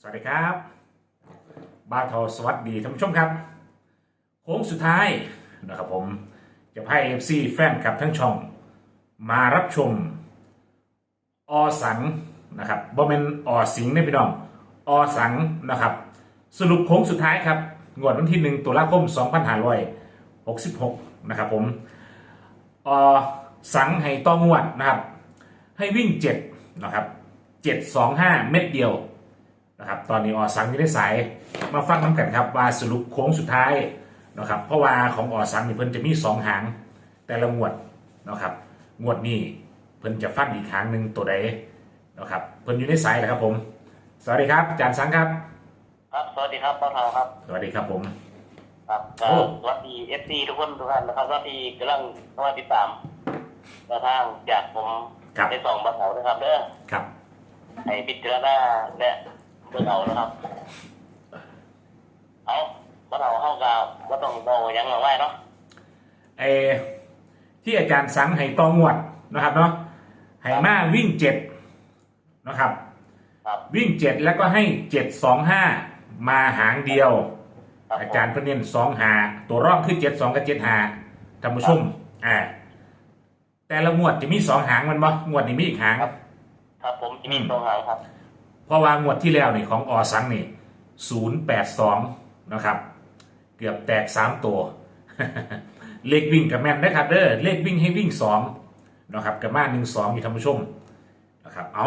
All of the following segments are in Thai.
สวัสดีครับบาทอสวัสดีท่านผู้ชมครับ โค้งสุดท้ายนะครับผมจะให้เอฟซีแฟนคลับทั้งช่อง มารับชม อสังนะครับบ่เป็นอสิงห์นะพี่น้อง อสังนะครับ สรุปโค้งสุดท้ายครับงวดวันที่1ตุลาคม2566นะครับผมอสังให้ต้องงวดนะครับ ให้วิ่ง 7 นะครับ 725 เม็ดเดียว นะครับตอนนี้อสังอยู่ในสายมาฟังน้ำกันครับว่าสรุปโค้งสุดท้ายนะครับเพราะว่าของอสังนี่เพิ่นจะมีสองหางแต่ละงวดนะครับงวดนี้เพิ่นจะฟันอีกหางหนึ่งตัวใดนะครับเพิ่นอยู่ในสายแหละครับผม สวัสดีครับอาจารย์สังครับ ครับ สวัสดีครับป้าเทาครับ สวัสดีครับผม ครับโอ้ก็สวัสดีเอฟซีทุกคนทุกท่านนะครับสวัสดีกำลังเข้ามาติดตามแนวทางจากผมครับ ในสองป้าเทานะครับเด้อครับให้พิจารณาและ เบิ่งเอานะครับ เอาป้าเทาเข้ากับว่าต้องโตอยังเอาไว้เนาะไอที่อาจารย์สังให้ตองวดนะครับเนาะให้มาวิ่งเจ็ดนะครับ ครับวิ่งเจ็ดแล้วก็ให้เจ็ดสองห้ามาหางเดียวคบอาจารย์เพิ่นเน้นสองหาตัวร่องคือเจ็ดสองกับเจ็ดหาท่านผู้ชมอ่าแต่ละงวดจะมีสองหางมันบ่งวดนี้มีอีกหาง ครับครับผมจะมีตรงหางครับ เพราะว่างวดที่แล้วนี่ของอสังนี่ศูนย์แปดสองนะครับ เกือบแตกสามตัว เลขวิ่งกับแม่นนะครับเด้อเลขวิ่งให้วิ่งสองนะครับกับมาหนึ่งสองอยู่ท่านผู้ชมนะครับเอา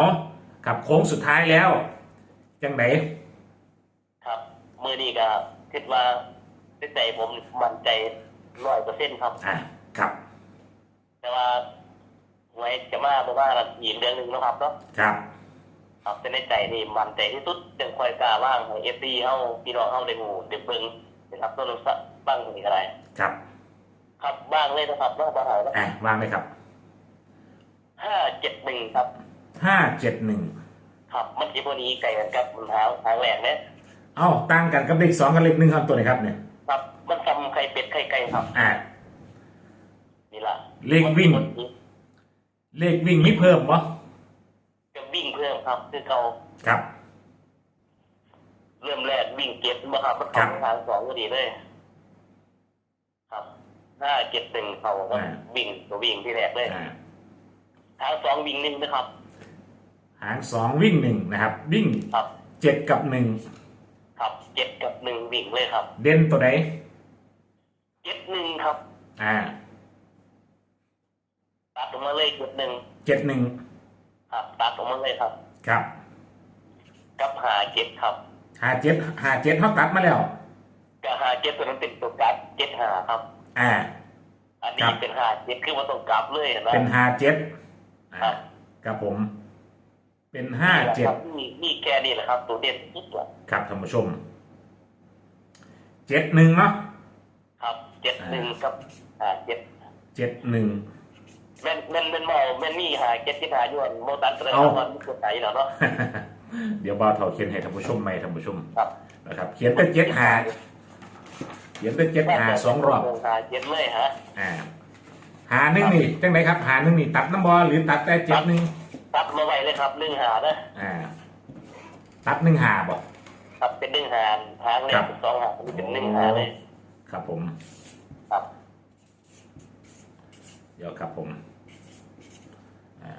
กับโค้งสุดท้ายแล้วจังไหนครับมือนี้ก็คิดว่าใจผมมั่นใจร้อยเปอร์เซ็นต์ครับอ่าครับ แต่ว่าหวยจะมาเพราะว่าอีกเรื่องหนึ่งนะครับเนาะครับ ครับเป็นในใจนี่มันใจที่สุดจึงคอยกล้าว่างให้เอฟซีเฮาพี่น้องเฮาได้หมู่เด็กเบิ่งนะครับต้นสักบ้างตรงนี้ก็ได้ครับ ครับบ้างเลยนะครับนอกบ้านเฮานะอ่าวางเลยครับห้าเจ็ดหนึ่งครับห้าเจ็ดหนึ่งครับมันจะพวกนี้ไก่กันครับมันหาทางแหลกเนี่ยเอ้าต่างกันกับเลขสองกับเลขหนึ่งครับตัวไหนครับเนี่ยครับ มันทำไข่เป็ดไข่ไก่ครับอ่านี่ล่ะเลขวิ่ง เลขวิ่งไม่เพิ่มวะจะวิ่งเพิ่ม ครับคือเขาครับ เริ่มแรกวิ่งเก็บมาครับมันครัเข้าบทางสองก็ดีเลย ครับห้าเจ็ดหนึ่งเขาก็อ่าวิ่งตัววิ่งที่แรกเลยอ่าทางสองวิ่งหนึ่งนะครับ หางสองวิ่งหนึ่งนะครับ วิ่งครับ เจ็ดกับหนึ่งครับเจ็ดกับหนึ่งวิ่งเลยครับเด่นตัวไหนเจ็ดหนึ่งครับอ่าตัดออกมาเลยเจ็ดหนึ่งเจ็ดหนึ่งครับตัดออกมาเลยครับ ครับกับหาเจ็ดครับหาเจ็ดหาเจ็ดเท่าตัดมาแล้วกับหาเจ็ดตัวนั้นเป็นตัวกลับเจ็ดหาครับ อ่า อันครันี้บเป็นหาเจ็ดคือว่าต้องกลับเลยนะเป็นหาเจ็ดอ่าครับครับผม เป็นห้าเจ็ด นี่นี่แค่นี้แหละครับ ตัวเด่นนิดเดียวครับท่านผู้ชมเจ็ดหนึ่งเนาะครับเจ็ดหนึ่งกับหาเจ็ดเจ็ดหนึ่ง แม่นแม่นแม่นมอแม่นนี่หาเจ็ดที่หาอยวนโมตัสเลยเอาครับมันคือไหนเนาะ เดี๋ยวบ่าวเถาเขียนให้ท่านผู้ชมใหม่ท่านผู้ชมครับ นะครับ เขียนเป็นเจ็ดหาเขียนเป็นเจ็ดหาสองรอบหาเจ็ดเลยฮะอ่าหาหนึ่งนี่จังไหนครับ หาหนึ่งนี่ตัดน้ำบอหรือตัดแต่เจ็ดหนึ่งตัดมาไว้เลยครับหนึ่งหานะอ่า ตัดหนึ่งหาบ่ครับเป็นหนึ่งหาทางเลครัขบสองหาอันนี้เป็นหนึ่งหาเลย ครับผม ครับ เดี๋ยวครับผมอ่า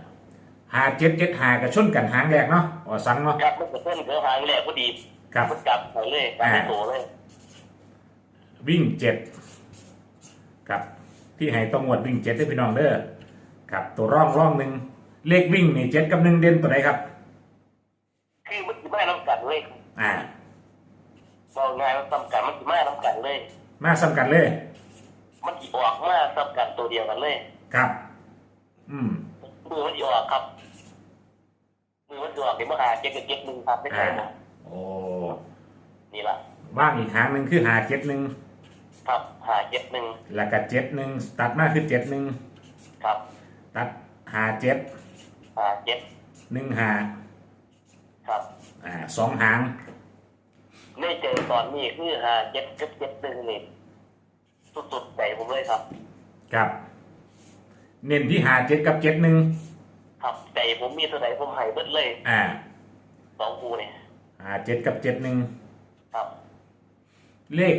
หาเจ็ดเจ็ดหากระชนกันหางแรกเนาะอ๋อสังเนาะครับมันจะเพิ่มเกือหางแรกพอดีครับมันกลับไปเลยกลับไปอ่าโตเลย วิ่งเจ็ดครับที่ให้ต้องวดวิ่งเจ็ดได้พี่น้องเด้อครับตัวร่องร่องหนึ่งเลขวิ่งนี่เจ็ดกับหนึ่งเด่นตัวไหนครับคือมันจะไม่น้ำกันเลยอ่าบอกง่ายมันซ้ำกันมันจะไม่น้ำกันเลยมาซ้ำกันเลยมันจะ ออกมาซ้ำกันตัวเดียวกันเลยครับ อืมมือมันจะออกครับมือมันจะออกเป็นมหาเจ็ดกับเจ็ดหนึ่งครับไม่ใช่อ่านะโอ้นี่ละว่างอีกหางหนึ่งคือหาเจ็ดหนึ่งครับหาเจ็ดหนึ่งแล้วก็เจ็ดหนึ่งตัดมาคือเจ็ดหนึ่งครับ ตัดหาเจ็ดหาเจ็ดหนึ่งหาครับอ่าสองหางไม่เจอตอนนี้คือหาเจ็ดกับเจ็ดหนึ่งนี่ สุดๆใจผมเลยครับ ครับ เน้นที่หาเจ็ดกับเจ็ดหนึ่งครับใจผมมีเท่าไหร่ผมให้เบิดเลยอ่าสองคูเนี่ยหาเจ็ดกับเจ็ดหนึ่งครับเลข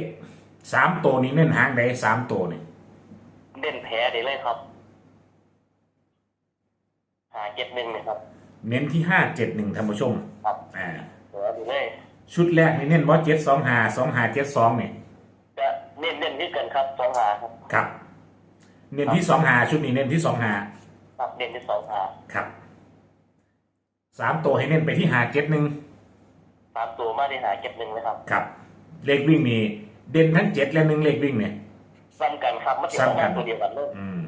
สามตัวนี้เน้นหางใดสามตัวนี่เล่นแพ้ได้เลยครับหาเจ็ดหนึ่งเนี่ยครับ เน้นที่ห้าเจ็ดหนึ่งท่านผู้ชมครับ อ่าแพ้ได้เลยชุดแรกนี่เน้นว่าเจ็ดสองหาสองหาเจ็ดสองนี่จะ เน้นเน้นที่เกินครับสองหาครับครับ เน้นที่สองหาชุดนี้เน้นที่สองหาครับเน้นที่สองหาครับสามตัวให้เน้นไปที่หาเจ็ดหนึ่งสามตัวมาได้หาเจ็ดหนึ่งเลยครับ ครับ เลขวิ่งนี่เด่นทั้งเจ็ดและหนึ่งเลขวิ่งเนี่ยซ้ำกันครับมันจะซ้ำกันตัวเดียวกันเลยอืม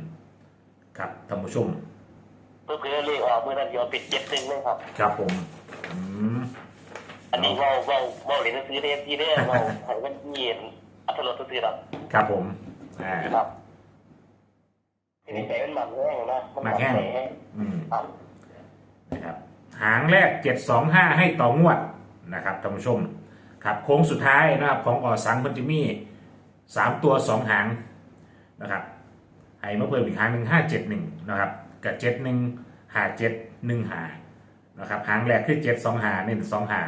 ครับท่านผู้ชมเพื่อเพื่อเลขออกเมื่อนั้นเดียวปิดเจ็ดหนึ่งเลยครับ ครับผมอืมอันนี้เราเราเราเหรียญซื้อเรียนที่ได้เราให้มันเย็น อัตลดซื้อหรอกครับผมอ่าครับทีนี้ใจมันหมันแห้งนะมันหมันแห้งอืมครับนะครับหางแรก725ให้ต่องวดนะครับท่านผู้ชม ครับโค้งสุดท้ายนะครับของออสังพันจิมีสามตัวสองหางนะครับให้มาเพิ่มอีกหางหนึ่งห้าเจ็ดหนึ่งนะครับกับเจ็ดหนึ่งหาเจ็ดหนึ่งหานะครับหางแรกคือเจ็ดสองหาเน้นสองหา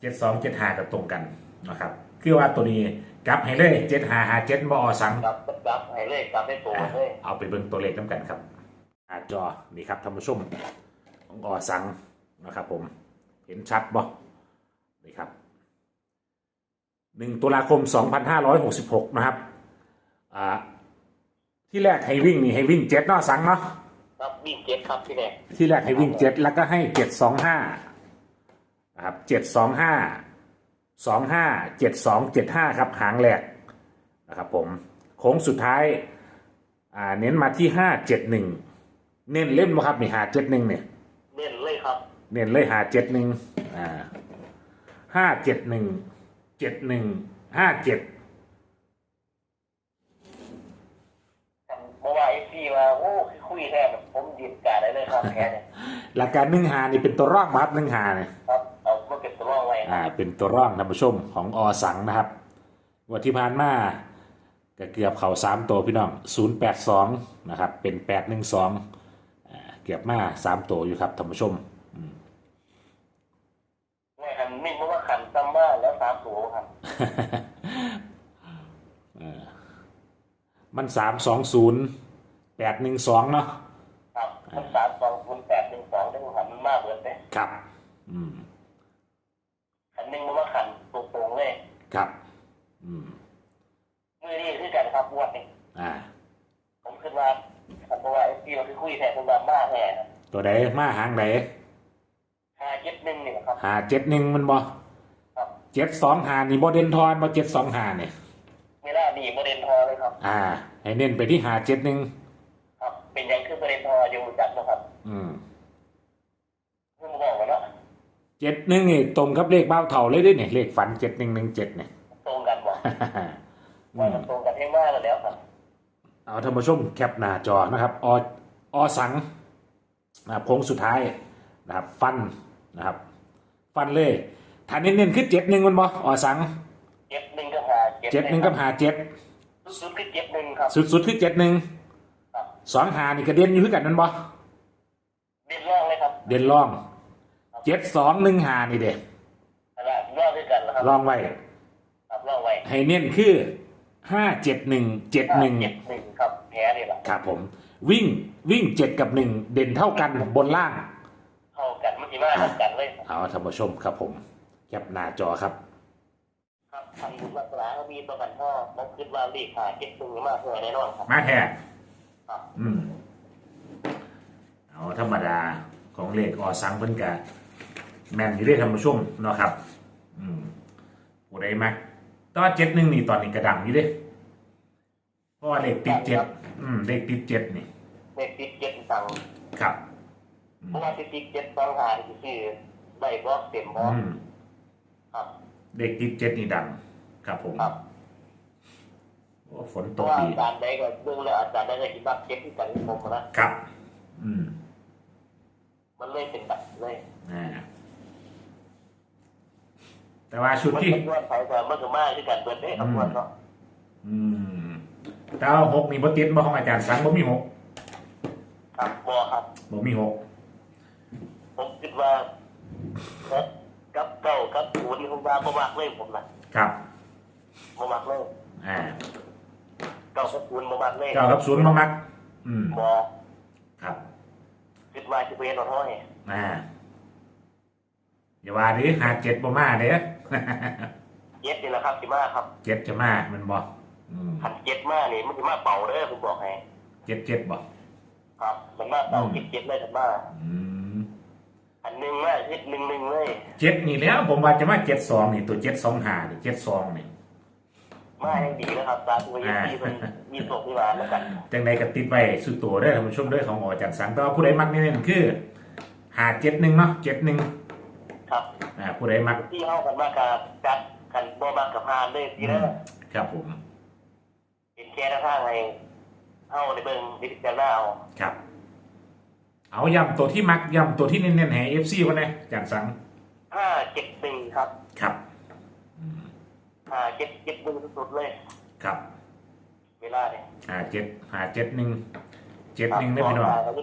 เจ็ดสองเจ็ดหากับตรงกันนะครับ คือว่าตัวนี้กลับให้เลยเจ็ดหาหาเจ็ดบอสังกลับกลับให้เลขกลับให้ตัวเลยเอาไปเบิ่งตัวเลขน้ำกันครับอาจอนี่ครับท่านผู้ชมของอสังนะครับ ผม เห็นชัดบ่นี่ครับหนึ่งตุลาคม 2566 นะครับอ่าที่แรกให้วิ่งนี่ให้วิ่งเจ็ดเนาะสังเนาะครับวิ่งเจ็ดครับที่แรกที่แรกให้วิ่งเจ็ดแล้วก็ให้เจ็ดสองห้านะครับเจ็ดสองห้า สองห้าเจ็ดสองเจ็ดห้าครับหางแหลกนะครับผมโค้งสุดท้ายอ่าเน้นมาที่ห้าเจ็ดหนึ่งเน้นเล่นบ่ครับนี่หาเจ็ดหนึ่งเนี่ยเน้นเลยครับ เน้นเลยหาเจ็ดหนึ่งอ่าห้าเจ็ดหนึ่งเจ็ดหนึ่งห้าเจ็ดเพราะว่าไอ้พี่มาโอ้คุยแท้แบบผมยืนกาได้เลยครับแค่เนี่ยหลักการหนึ่งหานี่เป็นตัวร่องมาครับหนึ่งหาเนี่ยครับเอามาเก็บตัวร่ องไว้คอ่ารับเป็นตัวร่องท่านผู้ชมของอสังนะครับวันที่ผ่านมาก็เกือบเข่าสามตัวพี่น้องศูนย์แปดสองนะครับเป็นแปดหนึ่งสองเกือบมาสามตัวอยู่ครับท่านผู้ชมไม่คันนิ่งเพราะว่าขันซ้ำว่าแล้วสามตัวครับเออมันสามสองศูนย์แปดหนึ่งสองเนาะครับมันสามสองคูณแปดหนึ่งสองได้ขันมันมากเกินไปครับ อืม ขันนิ่งเพราะว่าขันตรงๆเลย ครับ อืม มือนี่คือกันครับงวดนี้ อ่า ผมคิดว่าคันเพราะว่าไอ้พี่มันคือคุยแทนคนบ้ามากแน่นะ ตัวใดมาหางใดห้าเจ็ดหนึ่งนี่นะครับ หาเจ็ดหนึ่งมันบ่ครับ เจ็ดสองหานี่บ่เด่นทอนบ่เจ็ดสองหาเนี่ยไม่ได้ดีประเด็นทอเลยครับ อ่า ให้เน้นไปที่หาเจ็ดหนึ่งครับ เป็นยังคือประเด็นทออยู่จัดนะครับอืมเพิ่งบอกกันเนาะเจ็ดหนึ่งนี่ตรงกับเลขเบ้าเท่าเลยเด้วยเนี่ยเลขฝันเจ็ดหนึ่งหนึ่งเจ็ดเนี่ย ตรงกันบอกอืว่ามมันตรงกันให้มากแล้วครับ เอาท่านผู้ชมแคปหน้าจอนะครับ ออสัง นะครับโค้งสุดท้ายนะครับฟันนะครับ ฟันเลยฐานเน้นๆคือเจ็ดหนึ่งมันบ่อสังเจ็ดหนึ่งก็หาเจ็ดหนึ่งกับหาเจ็ดสุดๆคือเจ็ดหนึ่งครับสุดๆคือเจ็ดหนึ่งครับสองหานี่กระเด็นอยู่คือกันนั่นบ่เด่นร่องเลยครับเด่นล่องเจ็ดสองหนึ่งหานี่เด็ขนาดร่องด้วยกันนะครับลองไว้ครับร่องไว้ให้เน้นคือห้าเจ็ดหนึ่งเจ็ดหนึ่งเจ็ดหนึ่งครับแพ้นี่แหละครับผมวิ่ง วิ่งเจ็ดกับหนึ่งเด่นเท่ากันบนล่าง เข้ากันเมื่อกี้ว่าเท่ากันเลยครับเอาท่านผู้ชมครับผมแคปหน้าจอครับครับทางบุญวัฒนาก็มีตัวกันพ่อผมคิดว่าเลขหาเจ็ดหนึ่งมากเลยแน่นอนครับมาแท้ครับอืมเอาธรรมดาของเลขอสังเพิ่นกะแม่นอยู่ได้ท่านผู้ชมเนาะครับ อืมผู้ใดมักแตว่าเจ็ดหนึ่งนี่ตอนนี้กระดังอยู่เด้เพราะว่าเลขติดเจ็ดอืมเลขติดเจ็ดนี่ เลขติดเจ็ดตังค์ครับเพราะว่าติดติดเจ็ดสองหาที่คือใบบล็อกเต็มบล็อกอืมครับ เลขติดเจ็ดนี่ดัง ครับผมครับ โอ้ฝนเพตราะกว่าดีอาจารย์ได้ก็เรื่องแล้วอาจารย์ได้ก็คิดว่าเจ็ดที่กันที่ผมนะครับ อืมมันเลยเป็นแบบเลยอ่าแต่ว่าชุดมันที่ เป็นเรื่องไฟแต่เมื่อกี้มากที่กันเบิร์ดเด้ครับเนาะอืมแต่ว่าหกนี่บ่ติดบ่ของอาจารย์สังบ่มีหก ครับบอครับบ่มีหกผมคิดว่าหกกับเก้ากับศูนย์ผมว่าบ่มักเลยผมนะครับบ่มักเลยอ่าเก้ากับศูนย์บ่มักเลยเก้ากับศูนย์มามัก อืมบ่ครับคิดว่าสิเป็นรถห้อยอ่าอย่าว่าดิหาเจ็ดบ่มาเด้อเจ็ดนี่แหละครับสิมาครับเจ็ดจะมามันบ่อืมขันเจ็ดมานี่มันสิมาเป่าเด้อผมบอกให้เจ็ดเจ็ดบ่ ครับมันมาเป่าอืมเจ็ดเจ็ดเลยขันมาอืมอันหนึ่งมาเจ็ดหนึ่งหนึ่งเลยเจ็ดนี่แล้วผมว่าจะมาเจ็ดสองนี่ตัวเจ็ดสองหานี่เจ็ดสองนี่มาให้ดีแล้วครับตาตัวยี่ที่มันมีโศกมีหวานแล้วกันจังใดก็ติดไว้สุดตัวเด้อท่านผู้ชมเด้อของอจันสังแต่ว่าผู้ใดมักนี่นคือหาเจ็ดหนึ่งเนาะเจ็ดหนึ่งครับอ่าผู้ใดมักที่เข้ากันมากกับจัดขันบ่มากกับพานเลยทีแรกครับผมเป็นแค่หน้าทางให้ เข้าในเบิ่งดิจิทัลเอาครับ เอาย้ำตัวที่มักย้ำตัวที่เน้นๆให้เอฟซีวันนี้จันสังห้าเจ็ดหนึ่งครับครับห้าเจ็ดเจ็ดหนึ่งสุดๆเลย ครับ เวลาเนี่ยหาเจ็ดหาเจ็ดหนึ่งเจ็ดหนึ่งได้พี่น้องครับ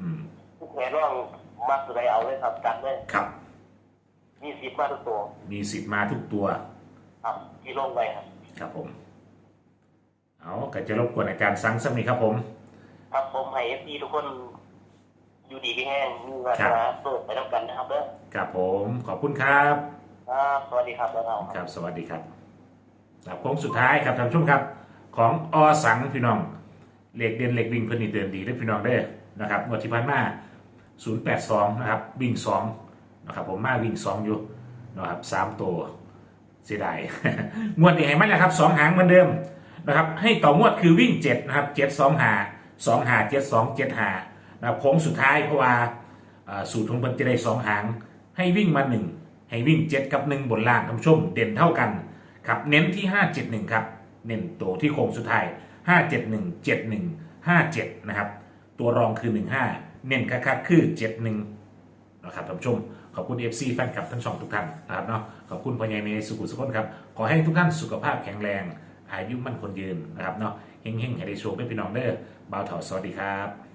อืมทุกแผนร่องมักสุดใดเอาเลยครับจัดเลยครับ มีสิบมาทุกตัว มีสิทธิ์มาทุกตัว ครับที่ลงไปครับ ครับผม เอาก็จะรบกวนในการสั่งสักนิดครับผม ครับผมให้เอฟซีทุกคนอยู่ดีที่แห้งมีวาสนาเปิดไปทำกันนะครับเด้อครับผมขอบคุณครับครับสวัสดีครับแล้วเราครับ สวัสดีครับครับโค้งสุดท้ายครับท่านผู้ชมครับ ของอสังพี่น้องเหล็กเด่นเหล็กวิ่งเพิ่นนี่เดินดีได้อพี่น้องได้อนะครับงวดที่ผ่านมา082นะครับวิ่ง2นะครับผมมาวิ่ง 2 อยู่นะครับ3ตัวเสียดายงวดนี้ให้มันแหละครับ 2 หางเหมือนเดิม นะครับให้ต่องวดคือวิ่ง7นะครับ7 2หา2หา7 2 7หานะครับโค้งสุดท้ายเพราะว่าสูตรของเพิ่นจะได้2หาง ให้วิ่งมา1ให้วิ่ง7กับ1บนล่างท่านผู้ชมเด่นเท่ากันครับเน้นที่571ครับเน้นตัวที่โค้งสุดท้าย571 71 57นะครับตัวรองคือ15เน้นคักๆคือ71นะครับท่านผู้ชม ขอบคุณ FC แฟนคลับทั้งสองทุกท่านนะครับเนาะขอบคุณพอใหญายเมย์สุขุสุขนครับ ขอให้ทุกท่านสุขภาพแข็งแรง อายุมั่นคนยืนนะครับเนาะเฮงๆให้ได้โชคได้พี่น้องเด้อบ่าวเถาสวัสดีครับ